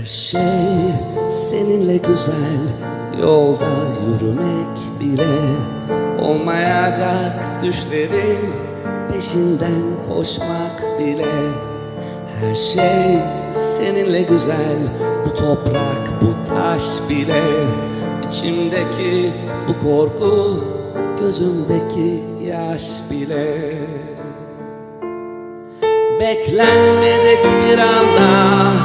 Her şey seninle güzel. Yolda yürümek bile Olmayacak düşlerin Peşinden koşmak bile. Her şey seninle güzel Bu toprak, bu taş bile. İçimdeki bu korku Gözümdeki yaş bile. Beklenmedik bir anda